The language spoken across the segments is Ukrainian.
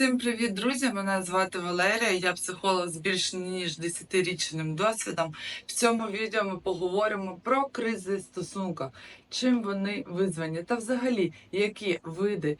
Всім привіт, друзі! Мене звати Валерія. Я психолог з більш ніж 10-річним досвідом. В цьому відео ми поговоримо про кризи в стосунках, чим вони визвані, та взагалі які види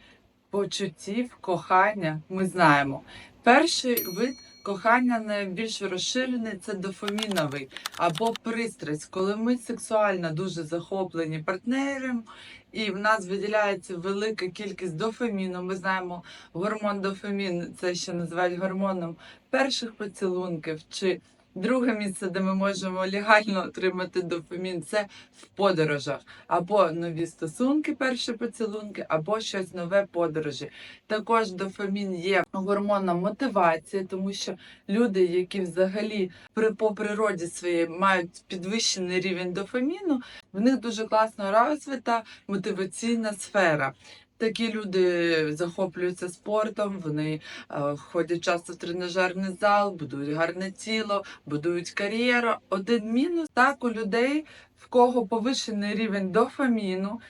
почуттів кохання ми знаємо. Перший вид кохання найбільш розширений це дофаміновий або пристрасть, коли ми сексуально дуже захоплені партнером, і в нас виділяється велика кількість дофаміну. Ми знаємо гормон дофамін, це ще називають гормоном перших поцілунків. Чи друге місце, де ми можемо легально отримати дофамін, це в подорожах. Або нові стосунки, перші поцілунки, або щось нове подорожі. Також дофамін є гормоном мотивації, тому що люди, які взагалі при по природі своєї мають підвищений рівень дофаміну, в них дуже класно розвита мотиваційна сфера. Такі люди захоплюються спортом, вони е, ходять часто в тренажерний зал, будують гарне тіло, будують кар'єру. Один мінус так у людей, в кого повищений рівень дофаміну,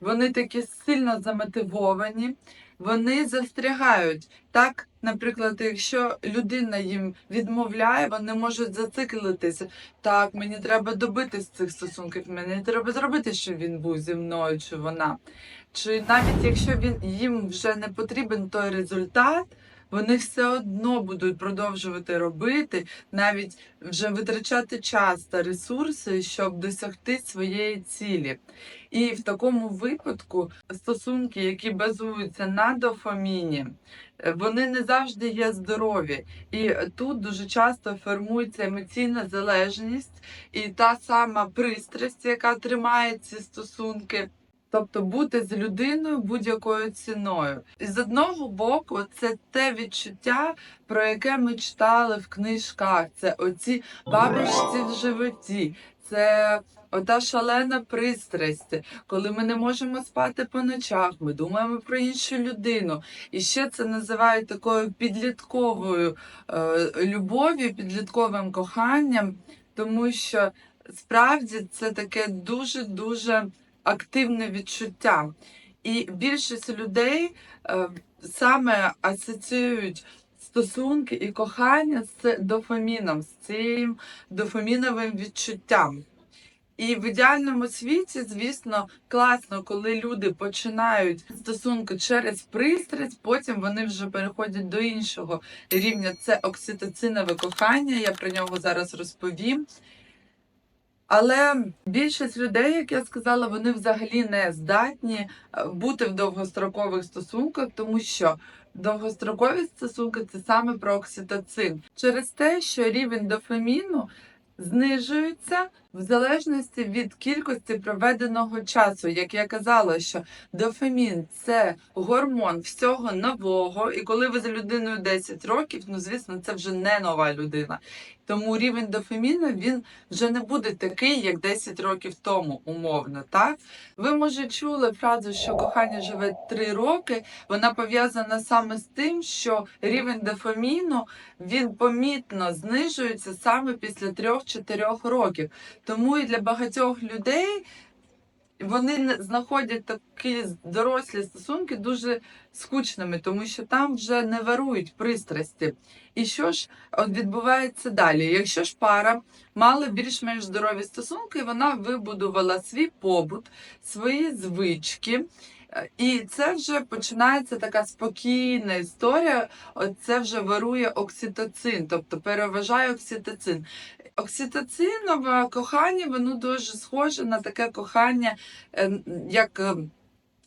вони такі сильно замотивовані, вони застрягають. Так, наприклад, якщо людина їм відмовляє, вони можуть зациклитися. Так, мені треба добитись цих стосунків, мені треба зробити, щоб він був зі мною чи вона. Чи навіть якщо він їм вже не потрібен той результат, вони все одно будуть продовжувати робити, навіть вже витрачати час та ресурси, щоб досягти своєї цілі. І в такому випадку стосунки, які базуються на дофаміні, вони не завжди є здорові. І тут дуже часто формується емоційна залежність і та сама пристрасть, яка тримає ці стосунки. Тобто бути з людиною будь-якою ціною. І з одного боку, це те відчуття, про яке ми читали в книжках. Це оці бабочці в животі, це ота шалена пристрасть, коли ми не можемо спати по ночах, ми думаємо про іншу людину. І ще це називають такою підлітковою е, любов'ю, підлітковим коханням, тому що справді це таке дуже дуже активне відчуття. І більшість людей е, саме асоціюють стосунки і кохання з дофаміном, з цим дофаміновим відчуттям. І в ідеальному світі, звісно, класно, коли люди починають стосунки через пристрасть, потім вони вже переходять до іншого рівня. Це окситоцинове кохання. Я про нього зараз розповім. Але більшість людей, як я сказала, вони взагалі не здатні е, бути в довгострокових стосунках, тому що довгострокові стосунки це саме про окситоцин. Через те, що рівень дофаміну знижується в залежності від кількості проведеного часу. Як я казала, що дофамін це гормон всього нового, і коли ви з людиною 10 років, ну звісно, це вже не нова людина. Тому рівень дофаміну він вже не буде такий, як 10 років тому, умовно. Так ви може чули фразу, що кохання живе 3 роки. Вона пов'язана саме з тим, що рівень дофаміну він помітно знижується саме після 3-4 років. Тому і для багатьох людей вони знаходять такі дорослі стосунки дуже скучними, тому що там вже не варують пристрасті. І що ж відбувається далі? Якщо ж пара мала більш-менш здорові стосунки, вона вибудувала свій побут, свої звички. І це вже починається така спокійна історія. Це вже варує окситоцин, тобто переважає окситоцин. Окситоцинове кохання, воно дуже схоже на таке кохання, е, як е,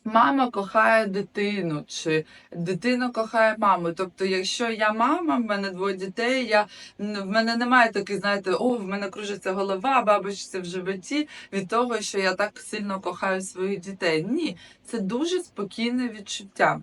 мама кохає дитину, чи дитина кохає маму. Тобто, якщо я мама, в мене двоє дітей, я, в мене немає таких, знаєте, о, в мене кружиться голова, бабочці в животі від того, що я так сильно кохаю своїх дітей. Ні, це дуже спокійне відчуття.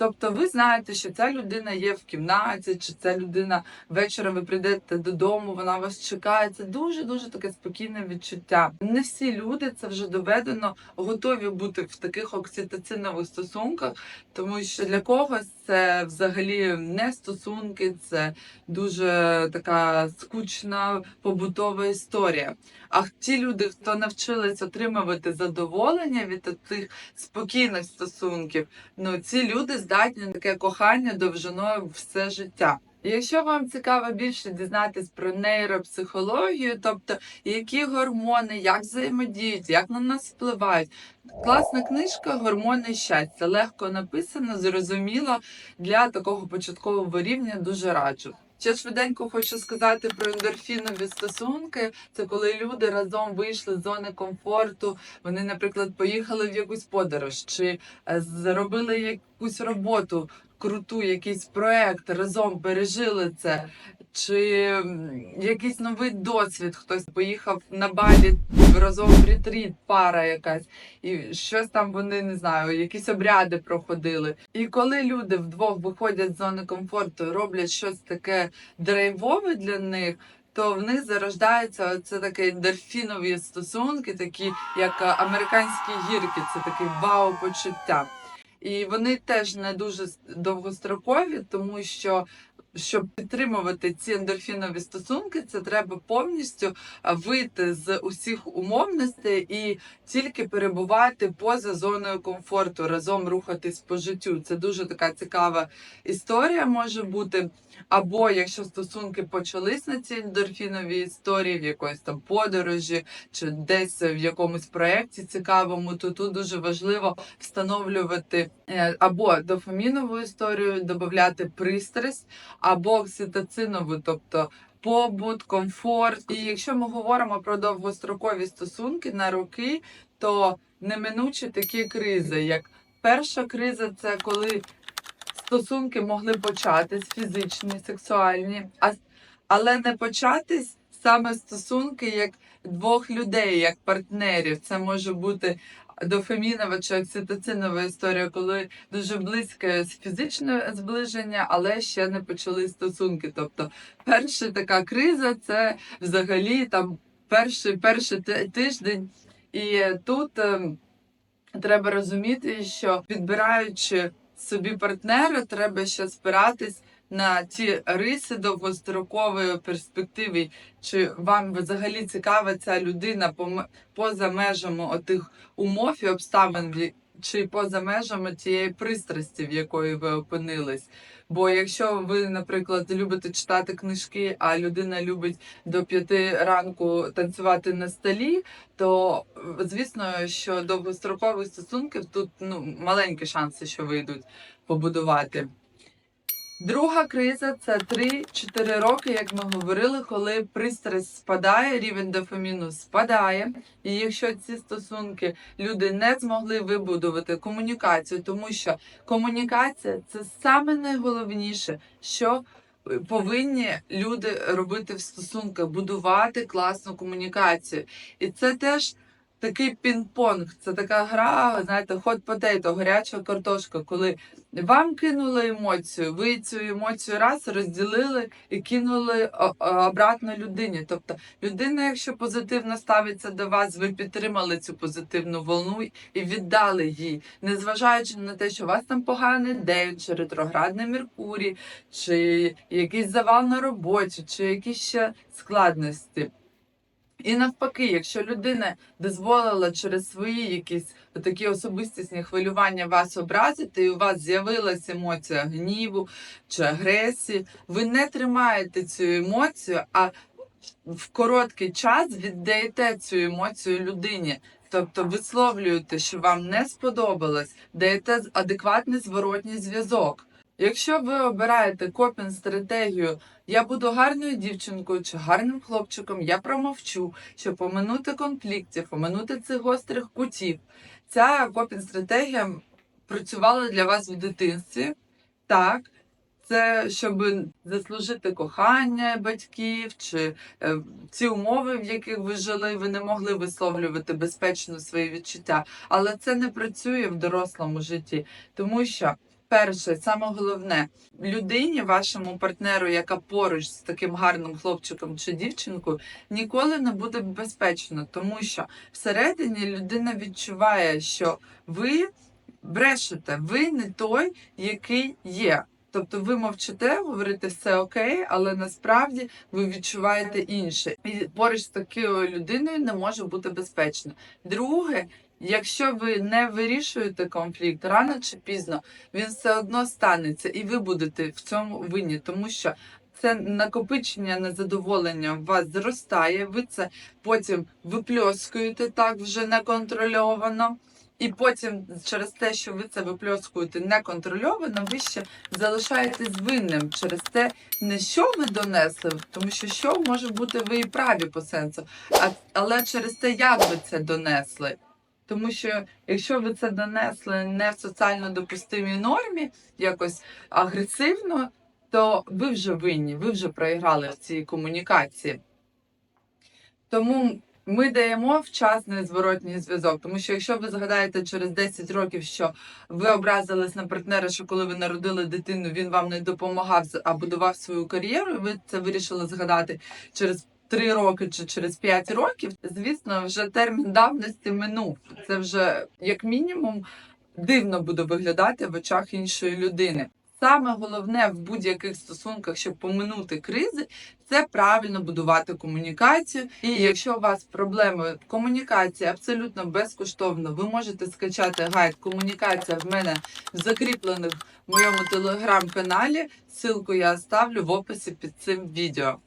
Тобто ви знаєте, що ця людина є в кімнаті, чи ця людина вечором ви прийдете додому, вона вас чекає. Це дуже дуже таке спокійне відчуття. Не всі люди це вже доведено, готові бути в таких окситоцинових стосунках, тому що для когось це взагалі не стосунки, це дуже така скучна побутова історія. А ті люди, хто навчились отримувати задоволення від тих спокійних стосунків, ну ці люди здатні на таке кохання довжиною все життя. Якщо вам цікаво більше дізнатись про нейропсихологію, тобто які гормони, як взаємодіють, як на нас впливають, класна книжка Гормони щастя легко написана, зрозуміло для такого початкового рівня. Дуже раджу. Ще швиденько хочу сказати про ендорфінові стосунки. Це коли люди разом вийшли з зони комфорту. Вони, наприклад, поїхали в якусь подорож чи е, зробили якусь роботу круту, якийсь проект, разом пережили це. Чи якийсь новий досвід, хтось поїхав на балі разом в ретріт, пара якась, і щось там вони не знаю, якісь обряди проходили. І коли люди вдвох виходять з зони комфорту, роблять щось таке драйвове для них. То в них зарождаються це такі ендорфінові стосунки, такі як американські гірки, це такий вау почуття. І вони теж не дуже довгострокові, тому що щоб підтримувати ці ендорфінові стосунки, це треба повністю вийти з усіх умовностей і тільки перебувати поза зоною комфорту, разом рухатись по життю. Це дуже така цікава історія може бути. Або якщо стосунки почались на цій ендорфіновій історії, в якоїсь там подорожі чи десь в якомусь проєкті цікавому, то тут дуже важливо встановлювати е, або дофамінову історію, додати пристрасть, або окситоцинову, тобто побут, комфорт. І якщо ми говоримо про довгострокові стосунки на роки, то неминучі такі кризи, як перша криза, це коли стосунки могли початись фізичні, сексуальні, а, але не початись саме стосунки як двох людей, як партнерів. Це може бути дофамінова чи окситоцинова історія, коли дуже близьке фізичне зближення, але ще не почали стосунки. Тобто, перша така криза це взагалі там перший, перший тиждень. І тут ем, треба розуміти, що підбираючи собі партнера, треба ще спиратись на ті риси довгострокової перспективи. Чи вам взагалі цікава ця людина поза межами отих умов і обставин, чи поза межами тієї пристрасті, в якої ви опинились? Бо якщо ви, наприклад, любите читати книжки, а людина любить до п'яти ранку танцювати на столі, то звісно, що довгострокових стосунків тут ну маленькі шанси, що вийдуть побудувати. Друга криза це 3-4 роки, як ми говорили, коли пристрасть спадає, рівень дофаміну спадає. І якщо ці стосунки люди не змогли вибудувати комунікацію, тому що комунікація це саме найголовніше, що повинні люди робити в стосунках, будувати класну комунікацію. І це теж такий пінг-понг, це така гра, знаєте, hot potato, гаряча картошка, коли вам кинули емоцію, ви цю емоцію раз розділили і кинули обратно людині. Тобто людина, якщо позитивно ставиться до вас, ви підтримали цю позитивну волну і віддали їй, незважаючи на те, що у вас там поганий день, чи ретроградний Меркурій, чи якийсь завал на роботі, чи якісь ще складності. І навпаки, якщо людина дозволила через свої якісь такі особистісні хвилювання вас образити, і у вас з'явилася емоція гніву чи агресії, ви не тримаєте цю емоцію, а в короткий час віддаєте цю емоцію людині. Тобто висловлюєте, що вам не сподобалось, даєте адекватний зворотній зв'язок. Якщо ви обираєте копінг стратегію я буду гарною дівчинкою чи гарним хлопчиком, я промовчу, щоб поминути конфліктів, поминути цих гострих кутів. Ця копінг стратегія працювала для вас в дитинстві. Так, це щоб заслужити кохання батьків, чи е, ці умови, в яких ви жили, ви не могли висловлювати безпечно свої відчуття. Але це не працює в дорослому житті, тому що. Перше, саме головне, людині, вашому партнеру, яка поруч з таким гарним хлопчиком чи дівчинкою, ніколи не буде безпечно, тому що всередині людина відчуває, що ви брешете, ви не той, який є. Тобто ви мовчите, говорите все окей, але насправді ви відчуваєте інше. І поруч з такою людиною не може бути безпечно. Друге, якщо ви не вирішуєте конфлікт, рано чи пізно він все одно станеться, і ви будете в цьому винні, тому що це накопичення незадоволення у вас зростає. Ви це потім випльоскуєте так вже неконтрольовано. І потім, через те, що ви це випльоскуєте неконтрольовано, ви ще залишаєтесь винним через те, не що ви донесли, тому що що може бути ви і праві по сенсу, а, але через те, як ви це донесли. Тому що якщо ви це донесли не в соціально допустимій нормі, якось агресивно, то ви вже винні, ви вже проіграли в цій комунікації. Тому ми даємо вчасний зворотній зв'язок. Тому що якщо ви згадаєте через 10 років, що ви образились на партнера, що коли ви народили дитину, він вам не допомагав а будував свою кар'єру, ви це вирішили згадати через 3 роки чи через 5 років, звісно, вже термін давності минув. Це вже як мінімум дивно буде виглядати в очах іншої людини. Саме головне в будь-яких стосунках, щоб поминути кризи, це правильно будувати комунікацію. І якщо у вас проблеми комунікації абсолютно безкоштовно, ви можете скачати гайд Комунікація в мене закріплений в моєму телеграм-каналі. Ссылку я ставлю в описі під цим відео.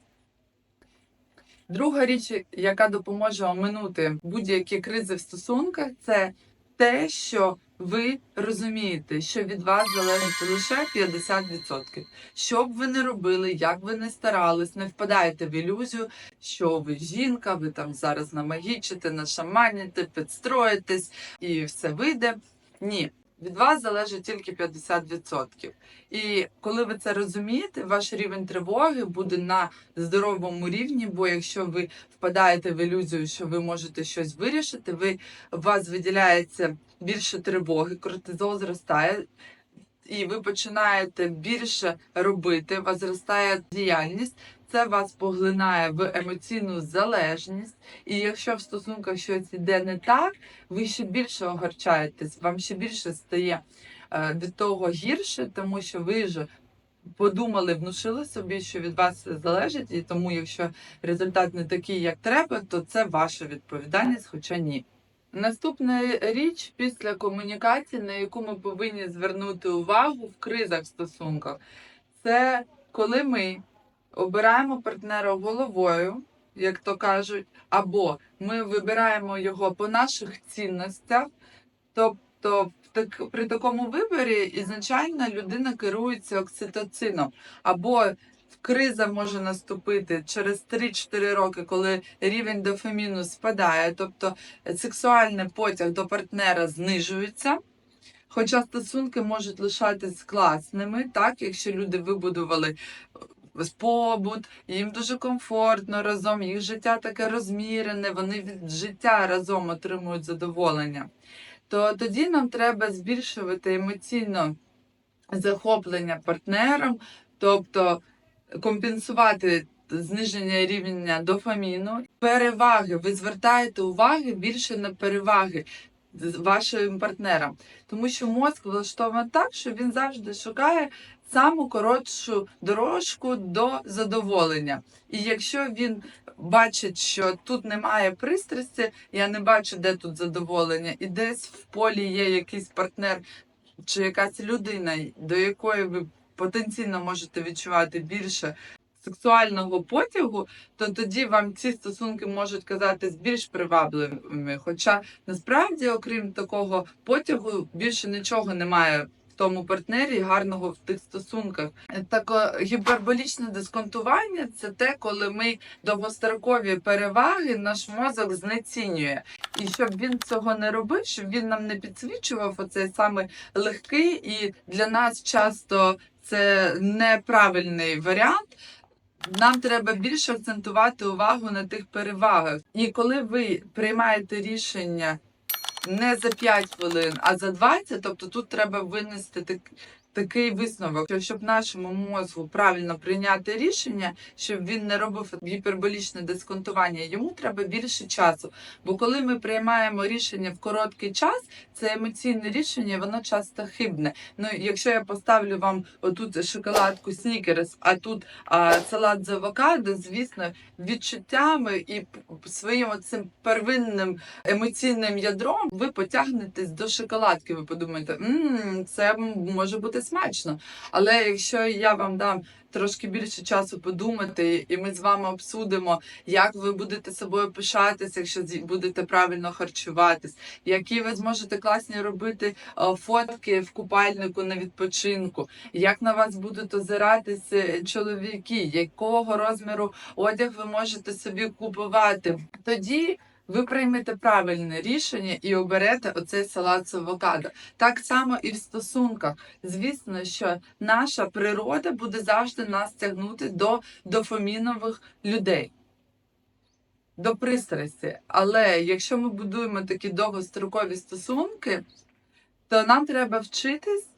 Друга річ, яка допоможе оминути будь-які кризи в стосунках, це те, що ви розумієте, що від вас залежить лише 50%. Що б ви не робили, як ви не старались, не впадаєте в ілюзію, що ви жінка, ви там зараз намагічите, нашаманіте, підстроїтесь і все вийде. Ні. Від вас залежить тільки 50%. І коли ви це розумієте, ваш рівень тривоги буде на здоровому рівні, бо якщо ви впадаєте в ілюзію, що ви можете щось вирішити, ви у вас виділяється більше тривоги, кортизол зростає, і ви починаєте більше робити, вас зростає діяльність. Це вас поглинає в емоційну залежність, і якщо в стосунках щось іде не так, ви ще більше огорчаєтесь, вам ще більше стає е, від того гірше, тому що ви вже подумали, внушили собі, що від вас залежить, і тому, якщо результат не такий, як треба, то це ваша відповідальність, хоча ні. Наступна річ після комунікації, на яку ми повинні звернути увагу в кризах в стосунках, це коли ми обираємо партнера головою, як то кажуть, або ми вибираємо його по наших цінностях. Тобто, так, при такому виборі ізначально людина керується окситоцином, або криза може наступити через 3-4 роки, коли рівень дофаміну спадає, тобто сексуальний потяг до партнера знижується. Хоча стосунки можуть лишатись класними, так, якщо люди вибудували е, побут, їм дуже комфортно разом, їх життя таке розмірене, вони від життя разом отримують задоволення, то тоді нам треба збільшувати емоційно захоплення партнером, тобто компенсувати зниження рівня дофаміну, переваги. Ви звертаєте уваги більше на переваги вашим партнером, тому що мозк влаштований так, що він завжди шукає саму коротшу дорожку до задоволення. І якщо він бачить, що тут немає пристрасті, я не бачу, де тут задоволення, і десь в полі є якийсь партнер чи якась людина, до якої ви потенційно можете відчувати більше сексуального потягу, то тоді вам ці стосунки можуть казатись більш привабливими. Хоча насправді, окрім такого потягу, більше нічого немає. Тому партнері гарного в тих стосунках. Так гіперболічне дисконтування це те, коли ми довгострокові переваги наш мозок знецінює. І щоб він цього не робив, щоб він нам не підсвічував оцей саме легкий і для нас часто це неправильний варіант. Нам треба більше акцентувати увагу на тих перевагах. І коли ви приймаєте рішення не за 5 хвилин, а за 20, тобто тут треба винести так, такий висновок, що щоб нашому мозку правильно прийняти рішення, щоб він не робив гіперболічне дисконтування, йому треба більше часу. Бо коли ми приймаємо рішення в короткий час, це емоційне рішення, воно часто хибне. Ну, якщо я поставлю вам отут шоколадку снікерс, а тут а, салат з авокадо, звісно, відчуттями і своїм цим первинним емоційним ядром ви потягнетесь до шоколадки. Ви подумаєте, мм, це може бути смачно. Але якщо я вам дам трошки більше часу подумати, і ми з вами обсудимо, як ви будете собою пишатися, якщо будете правильно харчуватись, які ви зможете класні робити е, фотки в купальнику на відпочинку, як на вас будуть озиратися чоловіки, якого розміру одяг ви можете собі купувати. Тоді ви приймете правильне рішення і оберете оцей салат з авокадо. Так само і в стосунках. Звісно, що наша природа буде завжди нас тягнути до дофамінових людей. До пристрасті. Але якщо ми будуємо такі довгострокові стосунки, то нам треба вчитись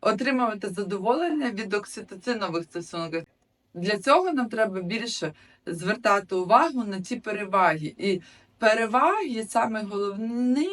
отримувати задоволення від окситоцинових стосунків. Для цього нам треба більше звертати увагу на ті переваги. І переваги, саме головне,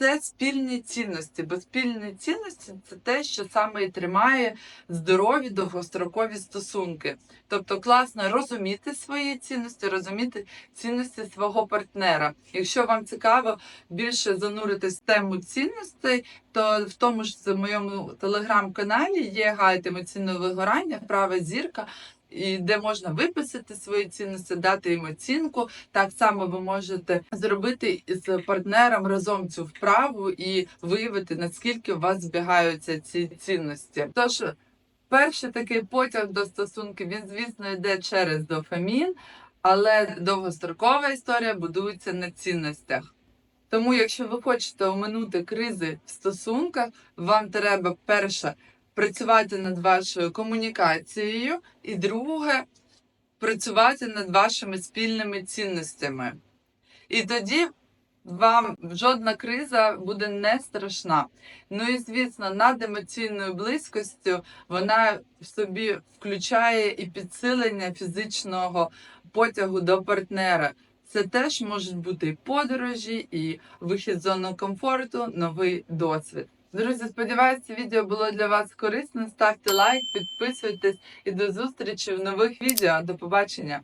це спільні цінності. Бо спільні цінності це те, що саме і тримає здорові довгострокові стосунки. Тобто класно розуміти свої цінності, розуміти цінності свого партнера. Якщо вам цікаво більше зануритись в тему цінностей, то в тому ж моєму телеграм-каналі є гайд емоційного вигорання, права зірка. І де можна виписати свої цінності, дати їм оцінку. Так само ви можете зробити з партнером разом цю вправу і виявити наскільки у вас збігаються ці цінності. Тож перший такий потяг до стосунків він, звісно, йде через дофамін, але довгострокова історія будується на цінностях. Тому, якщо ви хочете оминути кризи в стосунках, вам треба перше працювати над вашою комунікацією, і друге працювати над вашими спільними цінностями. І тоді вам жодна криза буде не страшна. Ну і звісно, над емоційною близькістю вона в собі включає і підсилення фізичного потягу до партнера. Це теж можуть бути і подорожі, і вихід з зони комфорту, новий досвід. Друзі, сподіваюся, відео було для вас корисним. Ставте лайк, підписуйтесь і до зустрічі в нових відео. До побачення!